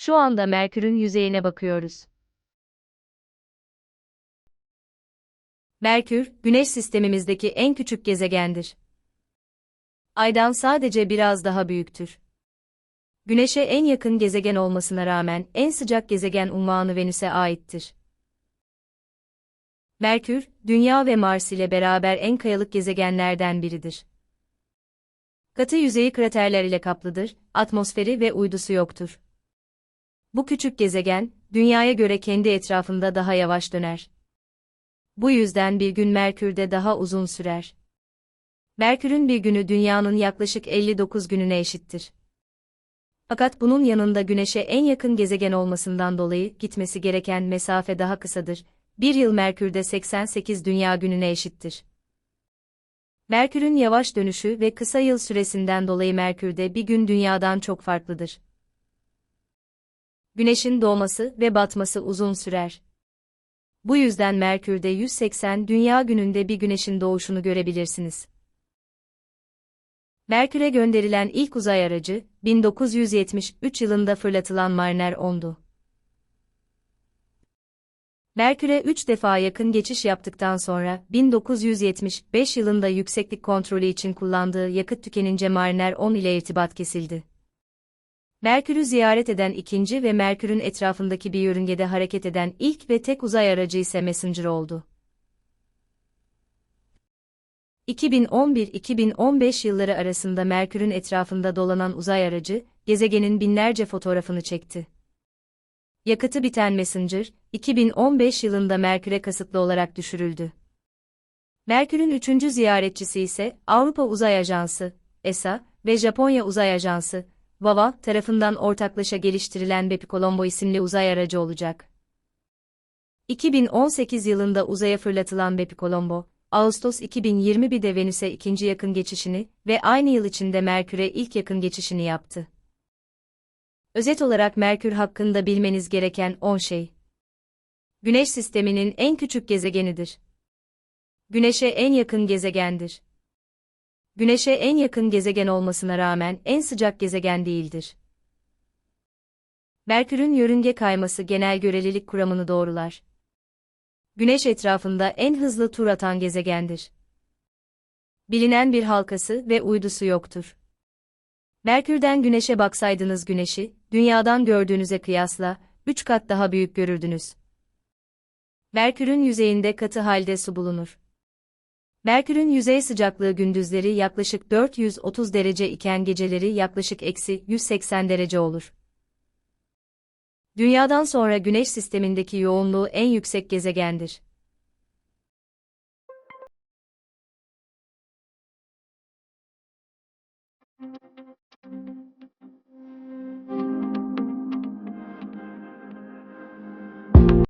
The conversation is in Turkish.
Şu anda Merkür'ün yüzeyine bakıyoruz. Merkür, Güneş sistemimizdeki en küçük gezegendir. Aydan sadece biraz daha büyüktür. Güneş'e en yakın gezegen olmasına rağmen en sıcak gezegen unvanı Venüs'e aittir. Merkür, Dünya ve Mars ile beraber en kayalık gezegenlerden biridir. Katı yüzeyi kraterler ile kaplıdır, atmosferi ve uydusu yoktur. Bu küçük gezegen, Dünya'ya göre kendi etrafında daha yavaş döner. Bu yüzden bir gün Merkür'de daha uzun sürer. Merkür'ün bir günü Dünya'nın yaklaşık 59 gününe eşittir. Fakat bunun yanında Güneş'e en yakın gezegen olmasından dolayı gitmesi gereken mesafe daha kısadır. Bir yıl Merkür'de 88 Dünya gününe eşittir. Merkür'ün yavaş dönüşü ve kısa yıl süresinden dolayı Merkür'de bir gün Dünya'dan çok farklıdır. Güneşin doğması ve batması uzun sürer. Bu yüzden Merkür'de 180 Dünya gününde bir güneşin doğuşunu görebilirsiniz. Merkür'e gönderilen ilk uzay aracı, 1973 yılında fırlatılan Mariner 10'du. Merkür'e 3 defa yakın geçiş yaptıktan sonra, 1975 yılında yükseklik kontrolü için kullandığı yakıt tükenince Mariner 10 ile irtibat kesildi. Merkür'ü ziyaret eden ikinci ve Merkür'ün etrafındaki bir yörüngede hareket eden ilk ve tek uzay aracı ise Messenger oldu. 2011-2015 yılları arasında Merkür'ün etrafında dolanan uzay aracı, gezegenin binlerce fotoğrafını çekti. Yakıtı biten Messenger, 2015 yılında Merkür'e kasıtlı olarak düşürüldü. Merkür'ün üçüncü ziyaretçisi ise Avrupa Uzay Ajansı, ESA ve Japonya Uzay Ajansı, VAVA tarafından ortaklaşa geliştirilen Bepicolombo isimli uzay aracı olacak. 2018 yılında uzaya fırlatılan Bepicolombo, Ağustos 2021'de Venüs'e ikinci yakın geçişini ve aynı yıl içinde Merkür'e ilk yakın geçişini yaptı. Özet olarak Merkür hakkında bilmeniz gereken 10 şey. Güneş sisteminin en küçük gezegenidir. Güneş'e en yakın gezegendir. Güneş'e en yakın gezegen olmasına rağmen en sıcak gezegen değildir. Merkür'ün yörünge kayması genel görelilik kuramını doğrular. Güneş etrafında en hızlı tur atan gezegendir. Bilinen bir halkası ve uydusu yoktur. Merkür'den Güneş'e baksaydınız Güneş'i, Dünya'dan gördüğünüze kıyasla 3 kat daha büyük görürdünüz. Merkür'ün yüzeyinde katı halde su bulunur. Merkür'ün yüzey sıcaklığı gündüzleri yaklaşık 430 derece iken geceleri yaklaşık eksi 180 derece olur. Dünya'dan sonra Güneş sistemindeki yoğunluğu en yüksek gezegendir.